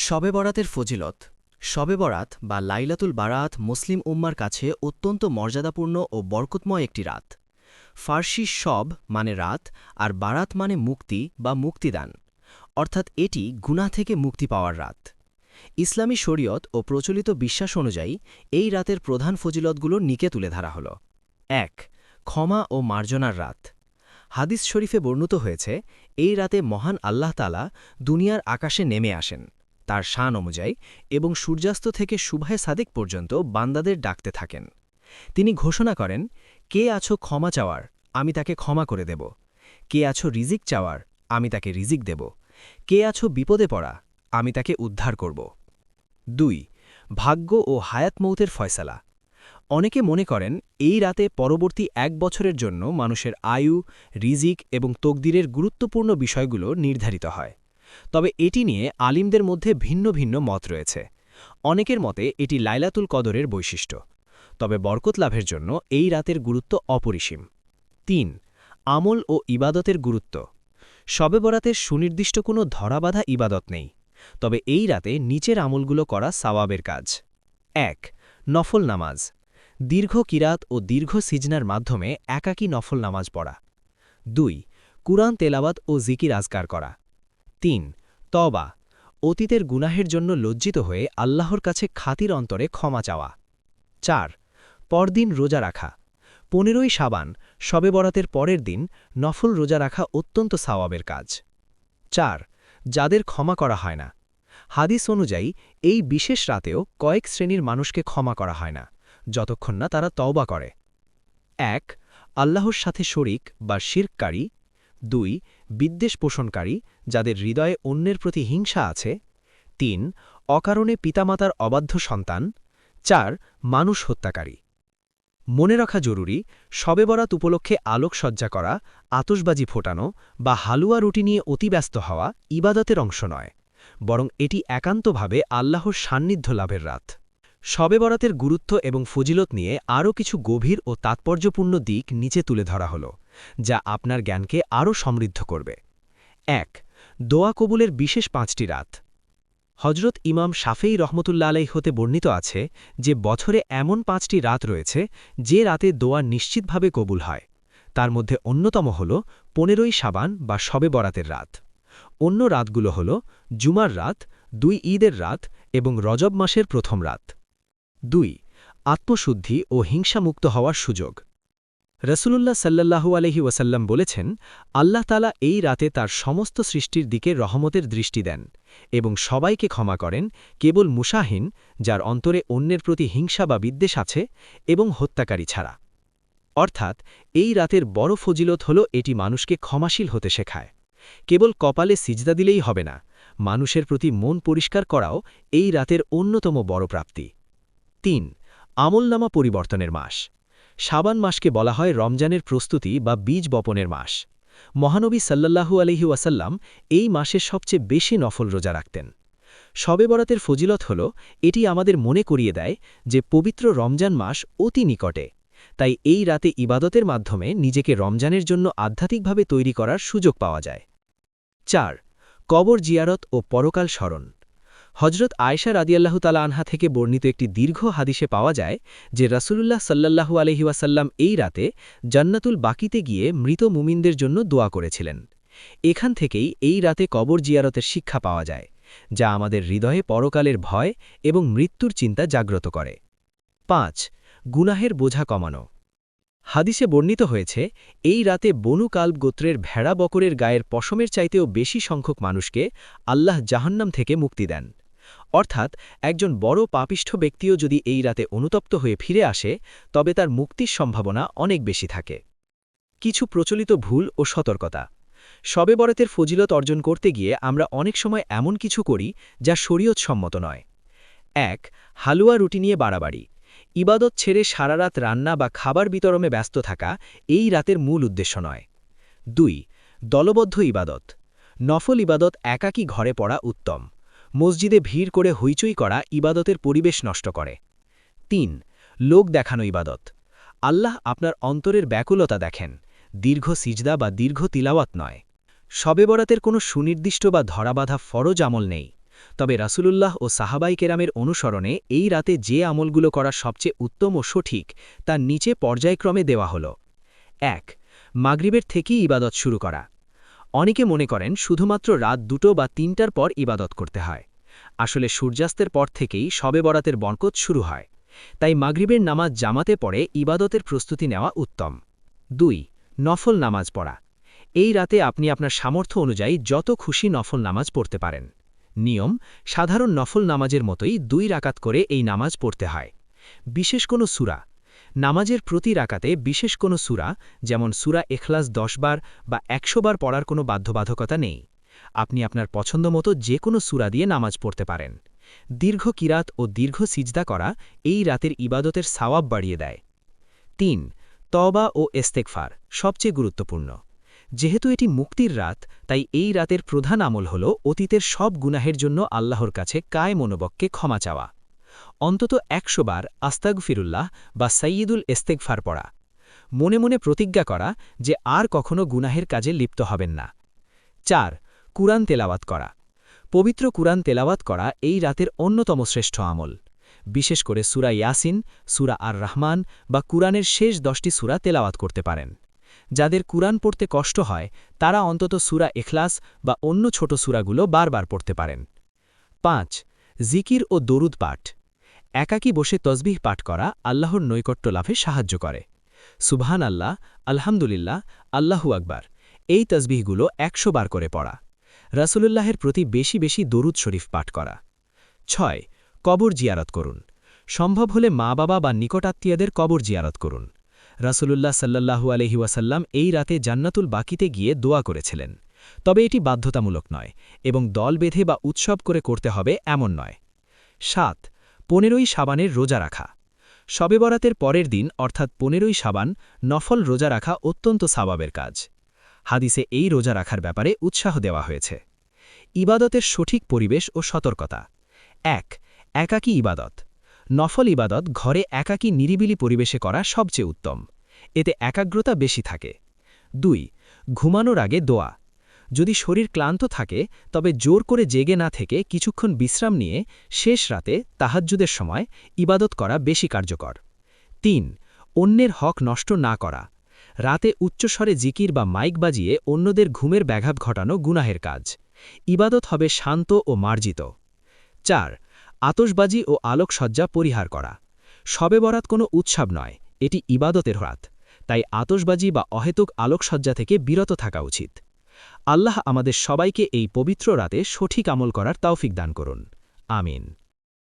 শবে বরাতের ফজিলত। শবে বরাত বা লাইলাতুল বারাত মুসলিম উম্মার কাছে অত্যন্ত মর্যাদাপূর্ণ ও বরকতময় একটি রাত। ফার্সি শব মানে রাত আর বারাত মানে মুক্তি বা মুক্তিদান। অর্থাৎ এটি গুনাহ থেকে মুক্তি পাওয়ার রাত। ইসলামী শরীয়ত ও প্রচলিত বিশ্বাস অনুযায়ী এই রাতের প্রধান ফজিলতগুলো নিকে তুলে ধরা হল। এক, ক্ষমা ও মার্জনার রাত। হাদিস শরীফে বর্ণিত হয়েছে, এই রাতে মহান আল্লাহ তালা দুনিয়ার আকাশে নেমে আসেন। তার শান অনুযায়ী এবং সূর্যাস্ত থেকে শুভায় সাদেক পর্যন্ত বান্দাদের ডাকতে থাকেন। তিনি ঘোষণা করেন, কে আছো ক্ষমা চাওয়ার, আমি তাকে ক্ষমা করে দেব। কে আছো রিজিক চাওয়ার, আমি তাকে রিজিক দেব। কে আছো বিপদে পড়া, আমি তাকে উদ্ধার করব। দুই, ভাগ্য ও হায়াত মৌতের ফয়সালা। অনেকে মনে করেন, এই রাতে পরবর্তী এক বছরের জন্য মানুষের আয়ু, রিজিক এবং তকদিরের গুরুত্বপূর্ণ বিষয়গুলো নির্ধারিত হয়। তবে এটি নিয়ে আলিমদের মধ্যে ভিন্ন ভিন্ন মত রয়েছে। অনেকের মতে এটি লাইলাতুল কদরের বৈশিষ্ট্য। তবে বরকত লাভের জন্য এই রাতের গুরুত্ব অপরিসীম। তিন, আমল ও ইবাদতের গুরুত্ব। শবে বরাতের সুনির্দিষ্ট কোনো ধরাবাধা ইবাদত নেই। তবে এই রাতে নিচের আমলগুলো করা সাওয়াবের কাজ। এক, নফল নামাজ। দীর্ঘ কিরাত ও দীর্ঘ সিজনার মাধ্যমে একাকী নফল নামাজ পড়া। দুই, কুরআন তেলাওয়াত ও জিকির আজকার করা। তিন তবা অতীতের গুনাহের জন্য লজ্জিত হয়ে আল্লাহর কাছে খাতির অন্তরে ক্ষমা চাওয়া। চার, পরদিন রোজা রাখা। পনেরোই সাবান শবে বরাতের পরের দিন নফল রোজা রাখা অত্যন্ত সাওয়াবের কাজ। চার, যাদের ক্ষমা করা হয় না। হাদিস অনুযায়ী, এই বিশেষ রাতেও কয়েক শ্রেণির মানুষকে ক্ষমা করা হয় না, যতক্ষণ না তারা তওবা করে। এক, আল্লাহর সাথে শরিক বা শির্ককারী দুই, বিদ্বেষ পোষণকারী যাদের হৃদয়ে অন্যের প্রতি হিংসা আছে। তিন, অকারণে পিতামাতার অবাধ্য সন্তান। চার, মানুষ হত্যাকারী। মনে রাখা জরুরি, শবে বরাত উপলক্ষে আলোকসজ্জা করা আতসবাজি ফোটানো বা হালুয়া রুটি নিয়ে অতিব্যস্ত হওয়া ইবাদতের অংশ নয়, বরং এটি একান্তভাবে আল্লাহর সান্নিধ্য লাভের রাত। শবে বরাতের গুরুত্ব এবং ফজিলত নিয়ে আরও কিছু গভীর ও তাৎপর্যপূর্ণ দিক নিচে তুলে ধরা হল। যা আপনার জ্ঞানকে আরও সমৃদ্ধ করবে। এক, দোয়া কবুলের বিশেষ পাঁচটি রাত। হজরত ইমাম শাফেই রহমতুল্লা আলাই হতে বর্ণিত আছে যে বছরে এমন পাঁচটি রাত রয়েছে যে রাতে দোয়া নিশ্চিতভাবে কবুল হয়। তার মধ্যে অন্যতম হল পনেরোই সাবান বা শবে বরাতের রাত। অন্য রাতগুলো হল জুমার রাত, দুই ঈদের রাত এবং রজব মাসের প্রথম রাত। দুই, আত্মশুদ্ধি ও হিংসামুক্ত হওয়ার সুযোগ। রসুলুল্লাহ সাল্লাহু আলহি ওয়াসাল্লাম বলেছেন, আল্লাহ তালা এই রাতে তার সমস্ত সৃষ্টির দিকে রহমতের দৃষ্টি দেন এবং সবাইকে ক্ষমা করেন, কেবল মুসাহিন যার অন্তরে অন্যের প্রতি হিংসা বা বিদ্বেষ আছে এবং হত্যাকারী ছাড়া। অর্থাৎ, এই রাতের বড় ফজিলত হল এটি মানুষকে ক্ষমাশীল হতে শেখায়। কেবল কপালে সিজদা দিলেই হবে না, মানুষের প্রতি মন পরিষ্কার করাও এই রাতের অন্যতম বড় প্রাপ্তি। তিন, আমলনামা পরিবর্তনের মাস। সাবান মাসকে বলা হয় রমজানের প্রস্তুতি বা বীজ বপনের মাস। মহানবী সাল্লাল্লাহু আলহি ওয়াসাল্লাম এই মাসে সবচেয়ে বেশি নফল রোজা রাখতেন। শবে বরাতের ফজিলত হল, এটি আমাদের মনে করিয়ে দেয় যে পবিত্র রমজান মাস অতি নিকটে। তাই এই রাতে ইবাদতের মাধ্যমে নিজেকে রমজানের জন্য আধ্যাত্মিকভাবে তৈরি করার সুযোগ পাওয়া যায়। চার, কবর জিয়ারত ও পরকাল স্মরণ। হজরত আয়সা রাদিয়াল্লাহু তালা আনহা থেকে বর্ণিত একটি দীর্ঘ হাদিসে পাওয়া যায় যে রাসুলুল্লাহ সাল্লাল্লাহু আলহিউসাল্লাম এই রাতে জান্নাতুল বাকিতে গিয়ে মৃত মুমিনদের জন্য দোয়া করেছিলেন। এখান থেকেই এই রাতে কবর জিয়ারতের শিক্ষা পাওয়া যায়, যা আমাদের হৃদয়ে পরকালের ভয় এবং মৃত্যুর চিন্তা জাগ্রত করে। পাঁচ, গুনাহের বোঝা কমানো। হাদিসে বর্ণিত হয়েছে, এই রাতে বনু কাল্ব গোত্রের ভেড়া বকরের গায়ের পশমের চাইতেও বেশি সংখ্যক মানুষকে আল্লাহ জাহান্নাম থেকে মুক্তি দেন। অর্থাৎ একজন বড় পাপিষ্ঠ ব্যক্তিও যদি এই রাতে অনুতপ্ত হয়ে ফিরে আসে, তবে তার মুক্তির সম্ভাবনা অনেক বেশি থাকে। কিছু প্রচলিত ভুল ও সতর্কতা। শবে বরাতের ফজিলত অর্জন করতে গিয়ে আমরা অনেক সময় এমন কিছু করি যা শরীয়ত সম্মত নয়। এক, হালুয়া রুটি নিয়ে বাড়াবাড়ি। ইবাদত ছেড়ে সারা রাত রান্না বা খাবার বিতরণে ব্যস্ত থাকা এই রাতের মূল উদ্দেশ্য নয়। দুই, দলবদ্ধ ইবাদত। নফল ইবাদত একাকী ঘরে পড়া উত্তম। মসজিদে ভিড় করে হইচই করা ইবাদতের পরিবেশ নষ্ট করে। তিন, লোক দেখানো ইবাদত। আল্লাহ আপনার অন্তরের ব্যাকুলতা দেখেন, দীর্ঘ সিজদা বা দীর্ঘ তিলাওয়াত নয়। শবে বরাতের কোনো সুনির্দিষ্ট বা ধরাবাধা ফরজ আমল নেই। তবে রাসূলুল্লাহ ও সাহাবাই কেরামের অনুসরণে এই রাতে যে আমলগুলো করা সবচেয়ে উত্তম ও সঠিক, তা নিচে পর্যায়ক্রমে দেওয়া হল। এক, মাগরিবের থেকেই ইবাদত শুরু করা। অনেকে মনে করেন শুধুমাত্র রাত দুটো বা তিনটার পর ইবাদত করতে হয়। আসলে সূর্যাস্তের পর থেকেই শবে বরাতের বরকত শুরু হয়। তাই মাগরিবের নামাজ জামাতে পড়ে ইবাদতের প্রস্তুতি নেওয়া উত্তম। দুই, নফল নামাজ পড়া। এই রাতে আপনি আপনার সামর্থ্য অনুযায়ী যত খুশি নফল নামাজ পড়তে পারেন। নিয়ম, সাধারণ নফল নামাজের মতোই দুই রাকাত করে এই নামাজ পড়তে হয়। বিশেষ কোনো সুরা নামাজের প্রতি রাকাতে বিশেষ কোনো সুরা, যেমন সুরা এখলাস দশবার বা একশো বার পড়ার কোনো বাধ্যবাধকতা নেই। আপনি আপনার পছন্দ মতো যে কোনো সুরা দিয়ে নামাজ পড়তে পারেন। দীর্ঘ কিরাত ও দীর্ঘ সিজদা করা এই রাতের ইবাদতের সাওয়াব বাড়িয়ে দেয়। তিন তবা ও এস্তেকফার সবচেয়ে গুরুত্বপূর্ণ। যেহেতু এটি মুক্তির রাত, তাই এই রাতের প্রধান আমল হল অতীতের সব গুনাহের জন্য আল্লাহর কাছে কায় মনোবককে ক্ষমা চাওয়া। অন্তত একশো বার আস্তাগ ফিরুল্লাহ বা সাইয়দুল এস্তেকফার পড়া। মনে মনে প্রতিজ্ঞা করা যে আর কখনো গুনাহের কাজে লিপ্ত হবেন না। চার, কুরআন তেলাওয়াত করা। পবিত্র কুরআন তেলাওয়াত করা এই রাতের অন্যতম শ্রেষ্ঠ আমল। বিশেষ করে সুরা ইয়াসিন, সুরা আর রহমান বা কুরআনের শেষ দশটি সুরা তেলাওয়াত করতে পারেন। যাদের কুরআন পড়তে কষ্ট হয়, তারা অন্তত সুরা এখলাস বা অন্য ছোট সুরাগুলো বারবার পড়তে পারেন। পাঁচ, জিকির ও দরুদ পাঠ। একাকী বসে তসবিহ পাঠ করা আল্লাহর নৈকট্য লাভে সাহায্য করে। সুবহান আল্লাহ আলহামদুলিল্লাহ, আল্লাহু আকবার। এই তসবিহগুলো একশো বার করে পড়া। রাসুলুল্লাহের প্রতি বেশি বেশি দরুদ শরীফ পাঠ করা। ছয়, কবর জিয়ারত করুন। সম্ভব হলে মা বাবা বা নিকটাত্মীয়দের কবর জিয়ারত করুন। রাসুলুল্লাহ সাল্লাহু আলহিউসাল্লাম এই রাতে জান্নাতুল বাকিতে গিয়ে দোয়া করেছিলেন। তবে এটি বাধ্যতামূলক নয় এবং দল বেঁধে বা উৎসব করে করতে হবে এমন নয়। সাত পনেরোই সাবানের রোজা রাখা। শবে বরাতের পরের দিন, অর্থাৎ পনেরোই সাবান, নফল রোজা রাখা অত্যন্ত সাবাবের কাজ। হাদিসে এই রোজা রাখার ব্যাপারে উৎসাহ দেওয়া হয়েছে। ইবাদতের সঠিক পরিবেশ ও সতর্কতা। এক, একাকী ইবাদত। নফল ইবাদত ঘরে একাকী নিরিবিলি পরিবেশে করা সবচেয়ে উত্তম। এতে একাগ্রতা বেশি থাকে। দুই, ঘুমানোর আগে দোয়া। যদি শরীর ক্লান্ত থাকে, তবে জোর করে জেগে না থেকে কিছুক্ষণ বিশ্রাম নিয়ে শেষ রাতে তাহাজ্জুদের সময় ইবাদত করা বেশি কার্যকর। তিন, অন্যের হক নষ্ট না করা। রাতে উচ্চস্বরে জিকির বা মাইক বাজিয়ে অন্যদের ঘুমের ব্যাঘাত ঘটানো গুনাহের কাজ। ইবাদত হবে শান্ত ও মার্জিত। চার আতসবাজি ও আলোকসজ্জা পরিহার করা। শবে বরাত কোনো উৎসব নয়, এটি ইবাদতের রাত। তাই আতসবাজি বা অহেতুক আলোকসজ্জা থেকে বিরত থাকা উচিত। আল্লাহ আমাদের সবাইকে এই পবিত্র রাতে সঠিক আমল করার তাওফিক দান করুন। আমিন।